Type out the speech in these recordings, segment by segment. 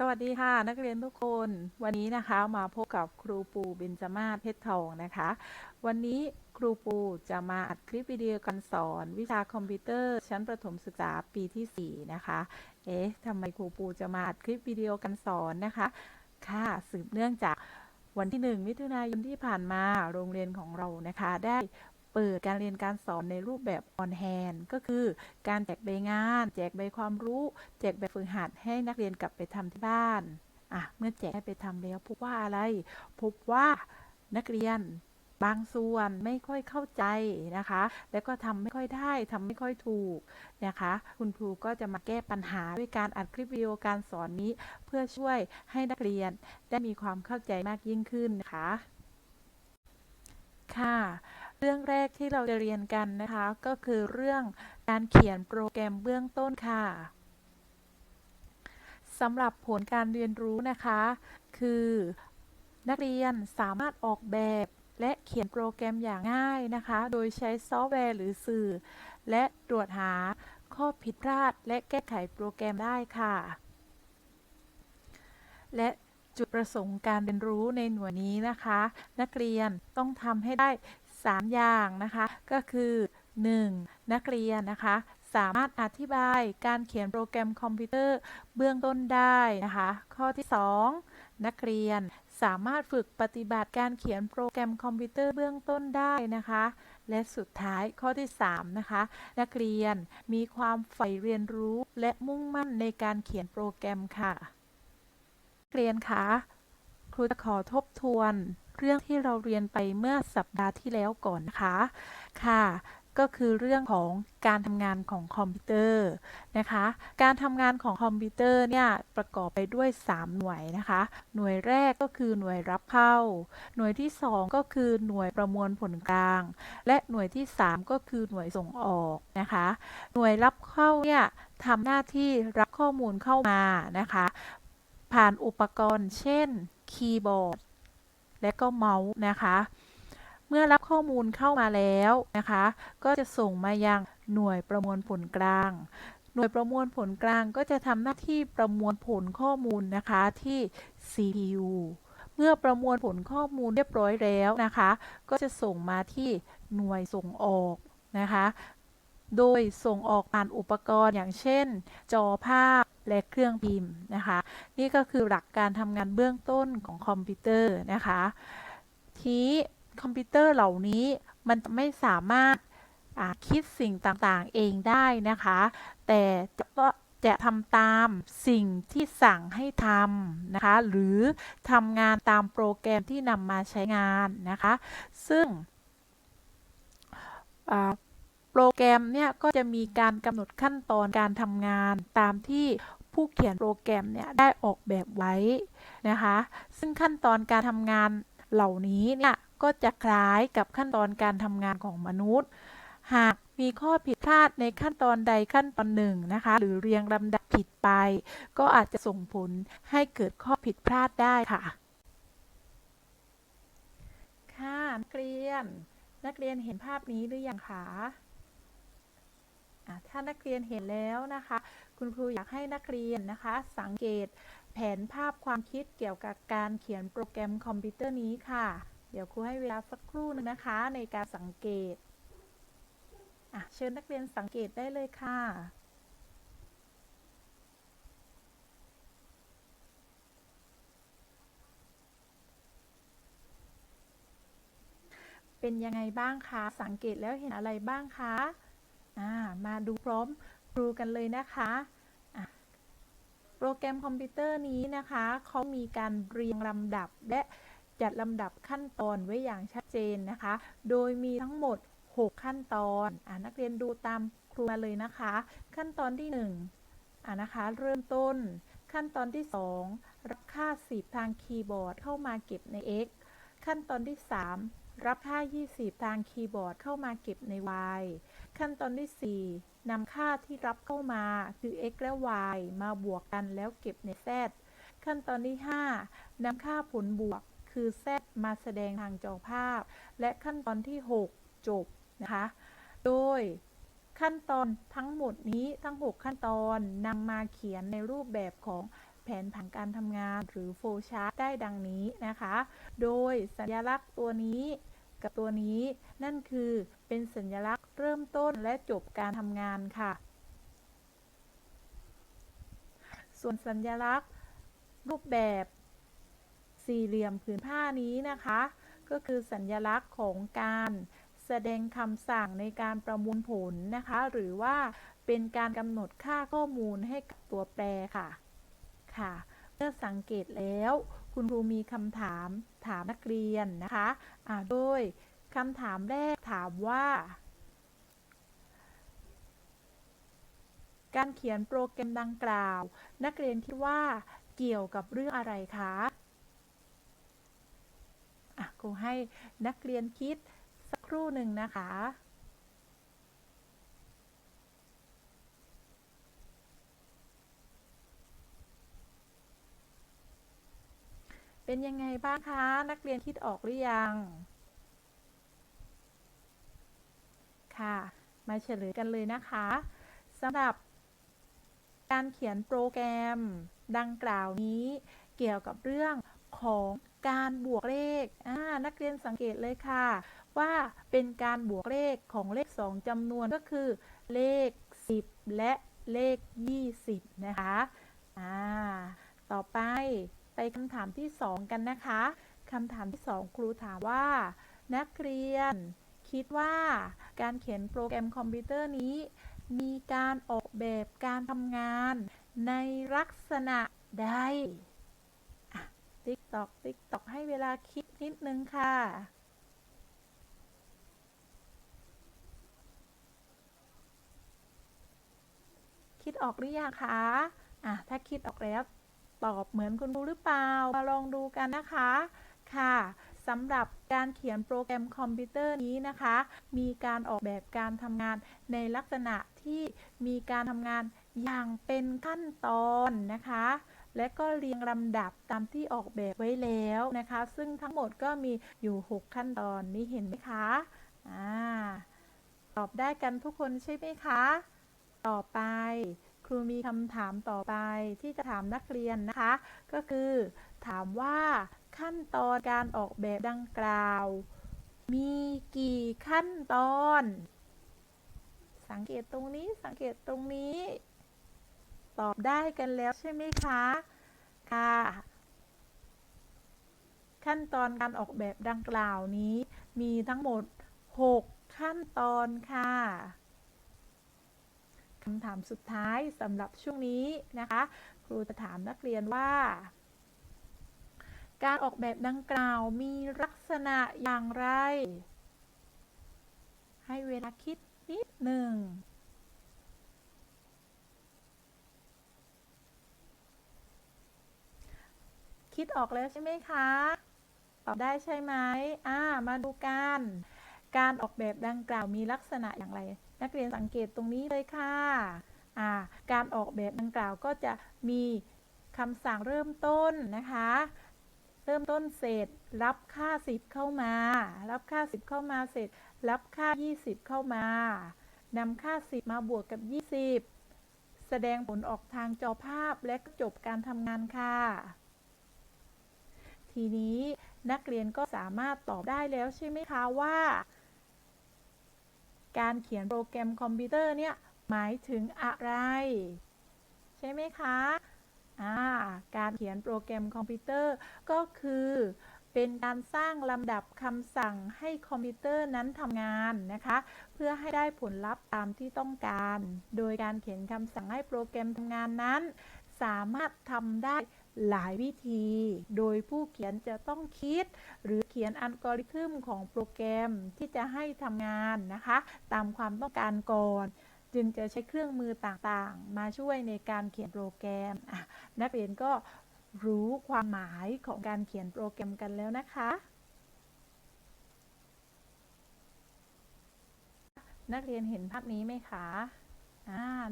สวัสดีค่ะ นักเรียนทุกคนวันนี้นะคะมาพบกับครูปูเบญจมาศเพชรทองนะคะ วันนี้ครูปูจะมาอัดคลิปวิดีโอการสอน วิชาคอมพิวเตอร์ ชั้นประถมศึกษาปีที่ 4 นะคะ เอ๊ะทำไมครูปูจะมาอัดคลิปวิดีโอการสอนนะคะ ค่ะสืบเนื่องจากวันที่ 1 มิถุนายนที่ผ่านมาโรงเรียนของเรานะคะ ได้ เปิดการเรียนการสอนในรูปแบบออนแฮนก็คือการแจกใบงาน แจกใบความรู้ แจกแบฝึกหัดให้นักเรียนกลับไปทำที่บ้านอะเมื่อแจกให้ไปทำแล้วพบว่าอะไร พบว่านักเรียนบางส่วนไม่ค่อยเข้าใจนะคะ แล้วก็ทำไม่ค่อยได้ทำไม่ค่อยถูกนะคะ คุณครูก็จะมาแก้ปัญหาด้วยการอัดคลิปวิดีโอการสอนนี้ เพื่อช่วยให้นักเรียนได้มีความเข้าใจมากยิ่งขึ้นนะคะ ค่ะ เรื่องแรกที่เราจะเรียนกันนะคะ ก็คือเรื่องการเขียนโปรแกรมเบื้องต้นค่ะสำหรับผลการเรียนรู้นะคะ คือนักเรียนสามารถออกแบบและเขียนโปรแกรมอย่างง่ายนะคะ โดยใช้ซอฟต์แวร์หรือสื่อ และตรวจหาข้อผิดพลาด และแก้ไขโปรแกรมได้ค่ะ และจุดประสงค์การเรียนรู้ในหน่วยนี้นะคะ นักเรียนต้องทำให้ได้ 3 อย่างนะคะ ก็คือ 1. นักเรียนนะคะ สามารถอธิบายการเขียนโปรแกรมคอมพิวเตอร์เบื้องต้นได้นะคะ ข้อที่ 2 นักเรียนสามารถฝึกปฏิบัติการเขียนโปรแกรมคอมพิวเตอร์เบื้องต้นได้นะคะ และสุดท้ายข้อที่ 3 นะคะ นักเรียนมีความใฝ่เรียนรู้และมุ่งมั่นในการเขียนโปรแกรมค่ะ นักเรียนคะครูจะขอทบทวน เรื่องที่เราเรียนไปเมื่อสัปดาห์ที่แล้วก่อนนะคะค่ะ ก็คือเรื่องของการทำงานของคอมพิวเตอร์นะคะ การทำงานของคอมพิวเตอร์เนี่ยประกอบไปด้วย 3 หน่วยนะคะ หน่วยแรกก็คือหน่วยรับเข้า หน่วยที่ 2 ก็คือหน่วยประมวลผลกลาง และหน่วยที่ 3 ก็คือหน่วยส่งออกนะคะ หน่วยรับเข้าเนี่ยทำหน้าที่รับข้อมูลเข้ามานะคะ ผ่านอุปกรณ์ เช่น คีย์บอร์ด และก็เมาส์นะคะ เมื่อรับข้อมูลเข้ามาแล้วนะคะ ก็จะส่งมายังหน่วยประมวลผลกลาง หน่วยประมวลผลกลางก็จะทำหน้าที่ประมวลผลข้อมูลนะคะที่ CPU เมื่อประมวลผลข้อมูลเรียบร้อยแล้วนะคะ ก็จะส่งมาที่หน่วยส่งออกนะคะ โดยส่งออกผ่านอุปกรณ์อย่างเช่น จอภาพ และเครื่องพิมพ์นะคะ นี่ก็คือหลักการทำงานเบื้องต้นของคอมพิวเตอร์นะคะทีคอมพิวเตอร์เหล่านี้มันไม่สามารถคิดสิ่งต่างๆเองได้นะคะ แต่ก็จะทำตามสิ่งที่สั่งให้ทำนะคะ หรือทำงานตามโปรแกรมที่นำมาใช้งานนะคะ ซึ่ง โปรแกรมเนี่ยก็จะมีการกำหนดขั้นตอนการทำงานตามที่ผู้เขียนโปรแกรมเนี่ยได้ออกแบบไว้นะคะ ซึ่งขั้นตอนการทำงานเหล่านี้เนี่ยก็จะคล้ายกับขั้นตอนการทำงานของมนุษย์ หากมีข้อผิดพลาดในขั้นตอนใดขั้นตอนหนึ่งนะคะ หรือเรียงลำดับผิดไป ก็อาจจะส่งผลให้เกิดข้อผิดพลาดได้ค่ะ ค่ะนักเรียน นักเรียนเห็นภาพนี้หรือยังคะ ถ้านักเรียนเห็นแล้วนะคะ คุณครูอยากให้นักเรียนนะคะ สังเกตแผนภาพความคิดเกี่ยวกับการเขียนโปรแกรมคอมพิวเตอร์นี้ค่ะ เดี๋ยวครูให้เวลาสักครู่นึงนะคะในการสังเกตเชิญนักเรียนสังเกตได้เลยค่ะเป็นยังไงบ้างคะ สังเกตแล้วเห็นอะไรบ้างคะ มาดูพร้อมครูกันเลยนะคะโปรแกรมคอมพิวเตอร์นี้นะคะเขามีการเรียงลำดับและจัดลำดับขั้นตอนไว้อย่างชัดเจนนะคะ โดยมีทั้งหมด 6 ขั้นตอนอนักเรียนดูตามครูมาเลยนะคะ ขั้นตอนที่1อ่านะคะ เริ่มต้น ขั้นตอนที่ 2 รับค่า 10 ทางคีย์บอร์ดเข้ามาเก็บใน x ขั้นตอนที่ 3 รับค่า 20 ทางคีย์บอร์ดเข้ามาเก็บใน y ขั้นตอนที่ 4นำค่าที่รับเข้ามาคือ x และ y มาบวกกันแล้วเก็บใน z ขั้นตอนที่ 5นำค่าผลบวกคือ z มาแสดงทางจอภาพ และขั้นตอนที่ 6 จบนะคะ โดยขั้นตอนทั้งหมดนี้ทั้ง 6 ขั้นตอนนำมาเขียนในรูปแบบของแผนผังการทำงานหรือโฟชาร์ตได้ดังนี้นะคะ โดยสัญลักษณ์ตัวนี้กับตัวนี้นั่นคือเป็นสัญลักษณ์ เริ่มต้นและจบการทำงานค่ะ ส่วนสัญลักษณ์ รูปแบบสี่เหลี่ยมผืนผ้านี้นะคะ ก็คือสัญลักษณ์ของการแสดงคำสั่งในการประมวลผลนะคะ หรือว่าเป็นการกำหนดค่าข้อมูลให้กับตัวแปรค่ะค่ะเมื่อสังเกตแล้วคุณครูมีคำถามถามนักเรียนนะคะโดยคำถามแรกถามว่า การเขียนโปรแกรมดังกล่าว นักเรียนคิดว่าเกี่ยวกับเรื่องอะไรคะอะครูให้นักเรียนคิดสักครู่หนึ่งนะคะเป็นยังไงบ้างคะ นักเรียนคิดออกหรือยัง ค่ะ มาเฉลยกันเลยนะคะสำหรับ การเขียนโปรแกรมดังกล่าวนี้ เกี่ยวกับเรื่องของการบวกเลข นักเรียนสังเกตเลยค่ะ ว่าเป็นการบวกเลขของเลข 2จำนวนก็คือ เลข 10 และเลข 20 นะคะต่อไปไปคำถามที่ 2 กันนะคะคำถามที่ 2 ครูถามว่า นักเรียนคิดว่าการเขียนโปรแกรมคอมพิวเตอร์นี้ มีการออกแบบการทำงานในลักษณะใดติ๊กตอกติ๊กตอกให้เวลาคิดนิดนึงค่ะคิดออกหรือยังคะอะถ้าคิดออกแล้วตอบเหมือนคุณครูหรือเปล่า มาลองดูกันนะคะ ค่ะ สำหรับการเขียนโปรแกรมคอมพิวเตอร์นี้นะคะ มีการออกแบบการทำงานในลักษณะที่มีการทำงานอย่างเป็นขั้นตอนนะคะ และก็เรียงลำดับตามที่ออกแบบไว้แล้วนะคะ ซึ่งทั้งหมดก็มีอยู่ 6 ขั้นตอนนี้เห็นไหมคะอ่าตอบได้กันทุกคนใช่ไหมคะ ต่อไปครูมีคำถามต่อไปที่จะถามนักเรียนนะคะ ก็คือถามว่า ขั้นตอนการออกแบบดังกล่าว มีกี่ขั้นตอน สังเกตตรงนี้สังเกตตรงนี้ ตอบได้กันแล้วใช่ไหมคะ ค่ะ ขั้นตอนการออกแบบดังกล่าวนี้ มีทั้งหมด 6 ขั้นตอนค่ะคำถามสุดท้ายสำหรับช่วงนี้นะคะ ครูจะถามนักเรียนว่า การออกแบบดังกล่าวมีลักษณะอย่างไร ให้เวลาคิดนิดหนึ่งคิดออกแล้วใช่ไหมคะ ตอบได้ใช่ไหมอ่า มาดูกัน การออกแบบดังกล่าวมีลักษณะอย่างไร นักเรียนสังเกตตรงนี้เลยค่ะ อ่า การออกแบบดังกล่าวก็จะมีคำสั่งเริ่มต้นนะคะ เริ่มต้นเสร็จ รับค่า 10 เข้ามา รับค่า 10 เข้ามาเสร็จ รับค่า 20 เข้ามานำค่า 10 มาบวกกับ 20 แสดงผลออกทางจอภาพและจบการทำงานค่ะ ทีนี้นักเรียนก็สามารถตอบได้แล้วใช่ไหมคะว่า การเขียนโปรแกรมคอมพิวเตอร์เนี่ย หมายถึงอะไร ใช่ไหมคะ การเขียนโปรแกรมคอมพิวเตอร์ก็คือเป็นการสร้างลำดับคำสั่งให้คอมพิวเตอร์นั้นทำงานนะคะ เพื่อให้ได้ผลลัพธ์ตามที่ต้องการ โดยการเขียนคำสั่งให้โปรแกรมทำงานนั้น สามารถทำได้หลายวิธี โดยผู้เขียนจะต้องคิด หรือเขียนอัลกอริทึมของโปรแกรมที่จะให้ทำงานนะคะ ตามความต้องการก่อน จึงจะใช้เครื่องมือต่างๆ มาช่วยในการเขียนโปรแกรมนักเรียนก็รู้ความหมายของการเขียนโปรแกรมกันแล้วนะคะ นักเรียนเห็นภาพนี้ไหมคะ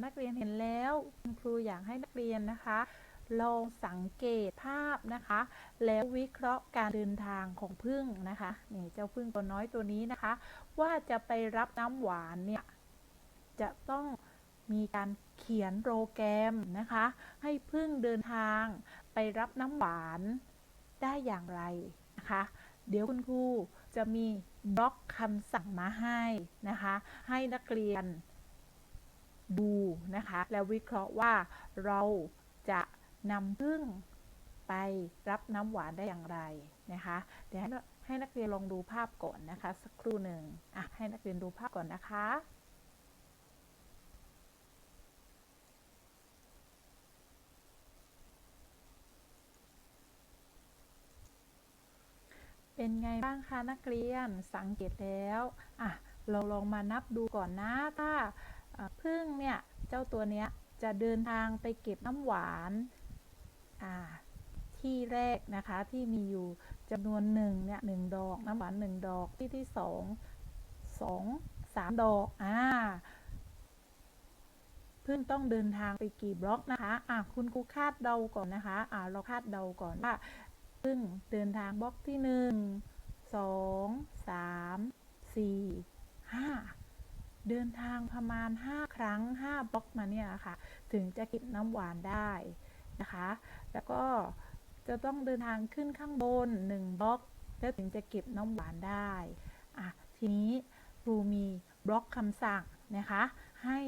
นักเรียนเห็นแล้วครูอยากให้นักเรียนนะคะ ลองสังเกตภาพนะคะ แล้ววิเคราะห์การเดินทางของพึ่งนะคะนี่เจ้าพึ่งตัวน้อยตัวนี้นะคะ ว่าจะไปรับน้ำหวานเนี่ย จะต้องมีการเขียนโปรแกรมนะคะ ให้พึ่งเดินทางไปรับน้ำหวานได้อย่างไรนะคะ เดี๋ยวคุณครูจะมีบล็อกคำสั่งมาให้นะคะ ให้นักเรียนดูนะคะ แล้ววิเคราะห์ว่าเราจะนำพึ่งไปรับน้ำหวานได้อย่างไรนะคะ เดี๋ยวให้ให้นักเรียนลองดูภาพก่อนนะคะ สักครู่หนึ่งอะให้นักเรียนดูภาพก่อนนะคะ เป็นไงบ้างคะนักเรียนสังเกตแล้วอะเราลองมานับดูก่อนนะถ้าพึ่งเนี่ยเจ้าตัวเนี้ยจะเดินทางไปเก็บน้ำหวานอ่าที่แรกนะคะที่มีอยู่จำนวนหนึ่งเนี่ยหนึ่งดอกน้ำหวานหนึ่งดอกที่ที่สองสองสามดอกอ่าพึ่งต้องเดินทางไปกี่บล็อกนะคะอะคุณครูคาดเดาก่อนนะคะอ่าเราคาดเดาก่อนว่า ซึ่งเดินทางบล็อกที่หนึ่งสองสามสี่ห้าเดินทางประมาณ 5 ครั้ง 5 บล็อกมาเนี่ยค่ะถึงจะเก็บน้ำหวานได้นะคะ แล้วก็จะต้องเดินทางขึ้นข้างบน 1 บล็อก แล้วถึงจะเก็บน้ำหวานได้อะทีนี้ครูมีบล็อกคำสั่งนะคะ ให้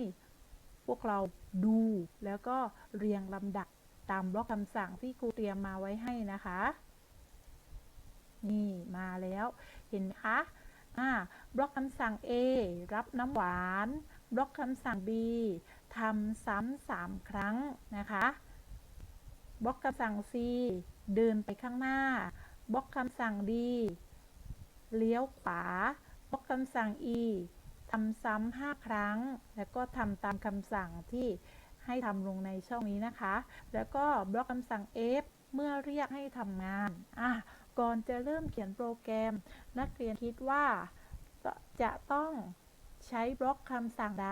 พวกเราดูแล้วก็เรียงลำดับตามบล็อกคำสั่งที่ครูเตรียมมาไว้ให้นะคะ นี่มาแล้ว เห็นไหมคะอ่าบล็อกคำสั่ง A รับน้ำหวาน บล็อกคำสั่ง B ทำซ้ำสามครั้งนะคะ บล็อกคำสั่ง C เดินไปข้างหน้า บล็อกคำสั่ง D เลี้ยวขวา บล็อกคำสั่ง E ทำซ้ำห้าครั้ง แล้วก็ทำตามคำสั่งที่ให้ทำลงในช่องนี้นะคะ แล้วก็บล็อกคำสั่ง F เมื่อเรียกให้ทำงานอะ ก่อนจะเริ่มเขียนโปรแกรม นักเรียนคิดว่าจะต้องใช้บล็อกคำสั่งใด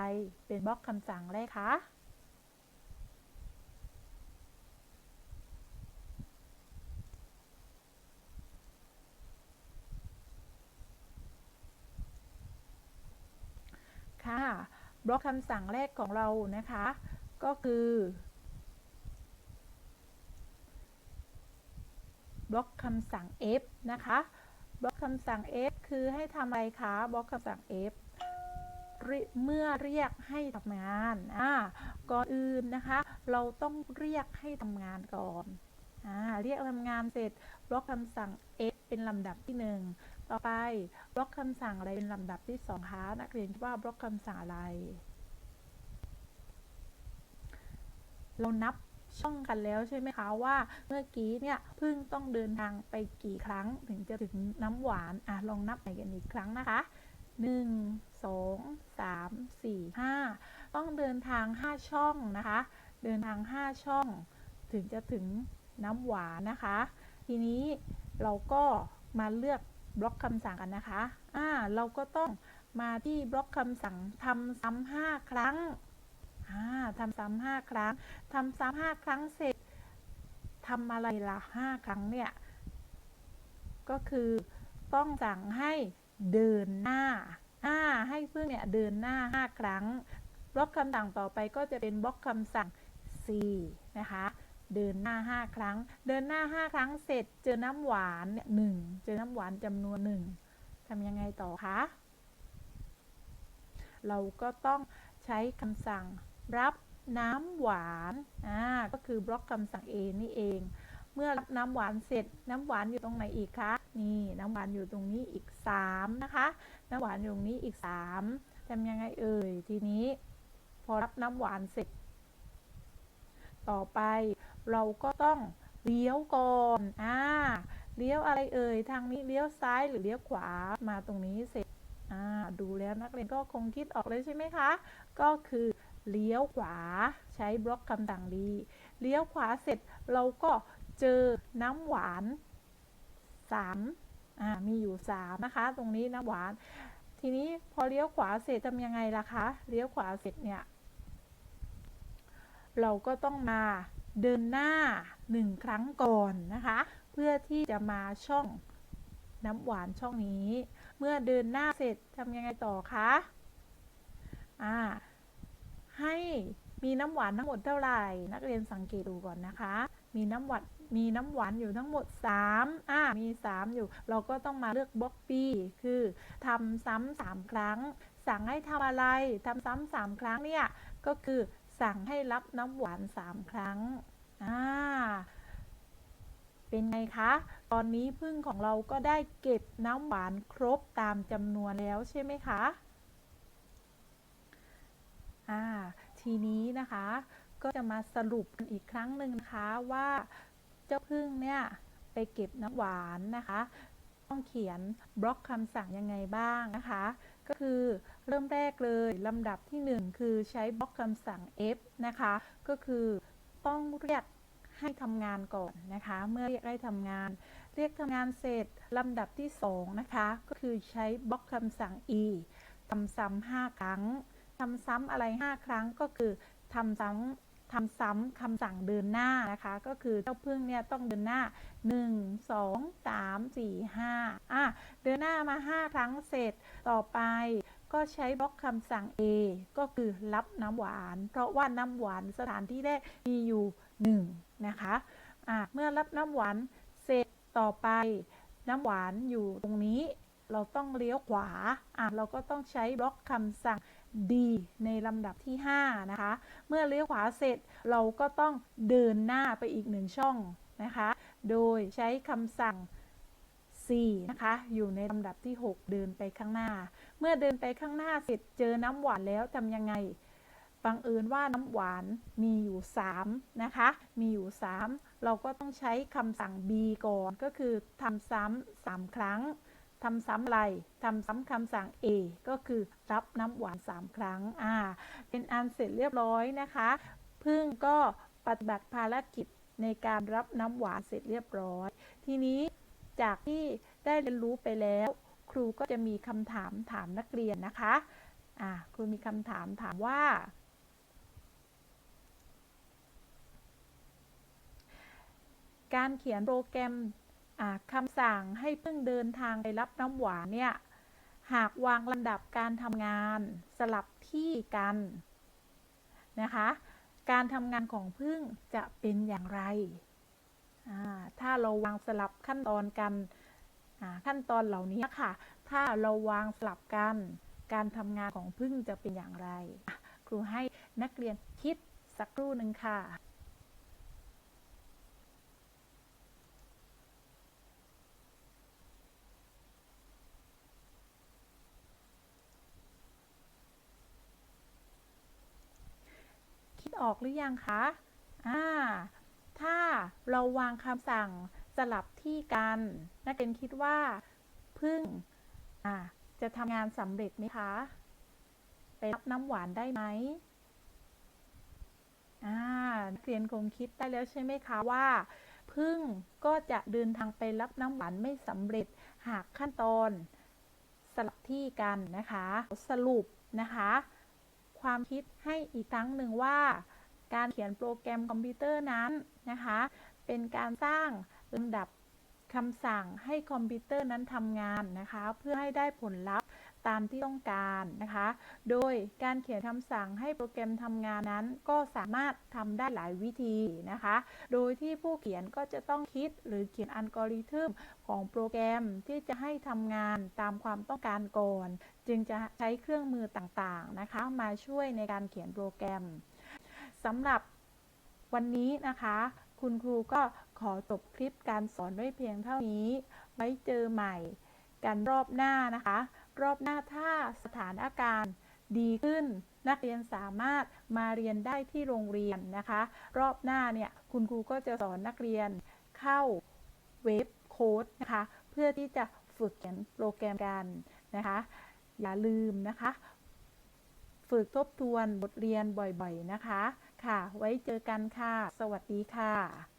เป็นบล็อกคำสั่งแรกคะค่ะ บล็อกคำสั่งแรกของเรานะคะ ก็คือ บล็อกคำสั่ง F นะคะ บล็อกคำสั่ง F คือให้ทำอะไรคะ บล็อกคำสั่ง F เมื่อเรียกให้ทำงานอ่าก่อนอื่นนะคะ เราต้องเรียกให้ทำงานก่อนอ่าเรียกทำงานเสร็จ บล็อกคำสั่ง F เป็นลำดับที่ 1 ต่อไป บล็อกคำสั่งอะไรเป็นลำดับที่2คะนักเรียนคิดว่าบล็อกคำสั่งอะไร เรานับ ช่องกันแล้วใช่ไหมคะว่าเมื่อกี้เนี่ยพึ่งต้องเดินทางไปกี่ครั้งถึงจะถึงน้ำหวานอะลองนับใหม่กันอีกครั้งนะคะ 1 2 3 4 5 ต้องเดินทาง 5 ช่องนะคะ เดินทาง 5 ช่อง ถึงจะถึงน้ำหวานนะคะ ทีนี้เราก็มาเลือกบล็อกคำสั่งกันนะคะ อ่า เราก็ต้องมาที่บล็อกคำสั่งทำซ้ำห้าครั้ง อ่าทำซ้ำห้าครั้งทำซ้ำห้าครั้งเสร็จทำอะไรละห้าครั้งเนี่ย ก็คือต้องสั่งให้เดินหน้าอ่าให้เพื่อนเนี่ยเดินหน้าห้าครั้ง บล็อกคำสั่งต่อไปก็จะเป็นบล็อกคำสั่ง C นะคะ เดินหน้า5ครั้ง เดินหน้า5ครั้งเสร็จเจอน้ำหวานเนี่ยหนึ่งเจอน้ำหวานจำนวนหนึ่งทำยังไงต่อคะเราก็ต้องใช้คำสั่ง รับน้ำหวาน อ่า ก็คือบล็อกคำสั่ง A นี่เอง เมื่อรับน้ำหวานเสร็จ น้ำหวานอยู่ตรงไหนอีกคะ นี่น้ำหวานอยู่ตรงนี้อีก 3 นะคะ น้ำหวานอยู่ตรงนี้อีก 3ทำยังไงเอ่ย ทีนี้ พอรับน้ำหวานเสร็จ ต่อไปเราก็ต้องเลี้ยวก่อน อ่า เลี้ยวอะไรเอ่ย ทางนี้เลี้ยวซ้ายหรือเลี้ยวขวา มาตรงนี้เสร็จ อ่า ดูแล้วนักเรียนก็คงคิดออกเลยใช่ไหมคะ ก็คือ เลี้ยวขวาใช้บล็อกคำสั่งดีเลี้ยวขวาเสร็จเราก็เจอน้ำหวาน3อ่ามีอยู่ 3 นะคะ ตรงนี้น้ำหวาน ทีนี้พอเลี้ยวขวาเสร็จทำยังไงล่ะคะเลี้ยวขวาเสร็จเนี่ย เราก็ต้องมาเดินหน้าหนึ่งครั้งก่อนนะคะ เพื่อที่จะมาช่องน้ำหวานช่องนี้ เมื่อเดินหน้าเสร็จทำยังไงต่อคะอ่า ให้มีน้ำหวานทั้งหมดเท่าไหร่ นักเรียนสังเกตดูก่อนนะคะ มีน้ำหวานมีน้ำหวานอยู่ทั้งหมด 3 อ่า มี 3 อยู่ เราก็ต้องมาเลือกบล็อก B คือทำซ้ำสามครั้ง สั่งให้ทำอะไรทำซ้ำสามครั้งเนี่ย ก็คือสั่งให้รับน้ำหวาน 3 ครั้ง อ่า เป็นไงคะ ตอนนี้พึ่งของเราก็ได้เก็บน้ำหวานครบตามจำนวนแล้วใช่ไหมคะ อ่าทีนี้นะคะก็จะมาสรุปกันอีกครั้งหนึ่งนะคะว่าเจ้าพึ่งเนี่ยไปเก็บน้ำหวานนะคะ ต้องเขียนบล็อกคำสั่งยังไงบ้างนะคะ ก็คือเริ่มแรกเลยลำดับที่ 1 คือใช้บล็อกคำสั่ง f นะคะ ก็คือต้องเรียกให้ทำงานก่อนนะคะ เมื่อเรียกให้ทำงาน เรียกทำงานเสร็จลำดับที่ 2 นะคะ ก็คือใช้บล็อกคำสั่ง e ทำซ้ำ5ครั้งำซ้ำอะไร 5 ครั้งก็คือทำซ้ำทำซ้ำคำสั่งเดินหน้านะคะ ก็คือเจ้าพึ่งเนี่ยต้องเดินหน้า 1 2 3 4 5อะเดินหน้ามา 5 ครั้งเสร็จต่อไปก็ใช้บล็อกคำสั่ง A ก็คือรับน้ำหวาน เพราะว่าน้ำหวานสถานที่แรกมีอยู่1นะคะอะเมื่อรับน้ำหวานเสร็จต่อไป น้ำหวานอยู่ตรงนี้ เราต้องเลี้ยวขวาอะเราก็ต้องใช้บล็อกคำสั่ง D ในลำดับที่ 5 นะคะ เมื่อเลี้ยวขวาเสร็จเราก็ต้องเดินหน้าไปอีกหนึ่งช่องนะคะ โดยใช้คำสั่ง C นะคะ อยู่ในลำดับที่ 6 เดินไปข้างหน้า เมื่อเดินไปข้างหน้าเสร็จเจอน้ำหวานแล้วทำยังไง บังเอิญว่าน้ำหวานมีอยู่ 3 นะคะ มีอยู่ 3 เราก็ต้องใช้คำสั่ง B ก่อน ก็คือทำซ้ำ3ครั้ง ทำซ้ำอะไรทำซ้ำคำสั่ง A ก็คือรับน้ำหวาน 3 ครั้งอ่าเป็นอันเสร็จเรียบร้อยนะคะ พึ่งก็ปฏิบัติภารกิจในการรับน้ำหวานเสร็จเรียบร้อย ทีนี้จากที่ได้เรียนรู้ไปแล้ว ครูก็จะมีคำถามถามนักเรียนนะคะอ่าครูมีคำถามถามว่า การเขียนโปรแกรม คำสั่งให้พึ่งเดินทางไปรับน้ำหวานเนี่ย หากวางลำดับการทำงานสลับที่กันนะคะ การทำงานของพึ่งจะเป็นอย่างไร ถ้าเราวางสลับขั้นตอนกันขั้นตอนเหล่านี้ค่ะ ถ้าเราวางสลับกัน การทำงานของพึ่งจะเป็นอย่างไร ครูให้นักเรียนคิดสักครู่หนึ่งค่ะ ออกหรือยังคะอ่าถ้าเราวางคำสั่งสลับที่กัน นักเรียนคิดว่าพึ่งอ่าจะทำงานสำเร็จไหมคะ ไปรับน้ำหวานได้ไหมอ่านักเรียนคงคิดได้แล้วใช่ไหมคะว่าพึ่งก็จะเดินทางไปรับน้ำหวานไม่สำเร็จหากขั้นตอนสลับที่กันนะคะ สรุปนะคะ ความคิดให้อีกครั้งหนึ่งว่า การเขียนโปรแกรมคอมพิวเตอร์นั้นนะคะ เป็นการสร้างลำดับคำสั่งให้คอมพิวเตอร์นั้นทำงานนะคะ เพื่อให้ได้ผลลัพธ์ตามที่ต้องการนะคะ โดยการเขียนคำสั่งให้โปรแกรมทำงานนั้นก็สามารถทำได้หลายวิธีนะคะ โดยที่ผู้เขียนก็จะต้องคิดหรือเขียนอัลกอริทึมของโปรแกรมที่จะให้ทำงานตามความต้องการก่อน จึงจะใช้เครื่องมือต่างๆนะคะ มาช่วยในการเขียนโปรแกรม สำหรับวันนี้นะคะ คุณครูก็ขอจบคลิปการสอนไว้เพียงเท่านี้ ไว้เจอใหม่กันรอบหน้านะคะ รอบหน้าถ้าสถานอาการดีขึ้น นักเรียนสามารถมาเรียนได้ที่โรงเรียนนะคะ รอบหน้าเนี่ยคุณครูก็จะสอนนักเรียนเข้าเว็บโค้ดนะคะ เพื่อที่จะฝึกเขียนโปรแกรมกันนะคะ อย่าลืมนะคะ ฝึกทบทวนบทเรียนบ่อยๆนะคะ ค่ะ ไว้เจอกันค่ะ สวัสดีค่ะ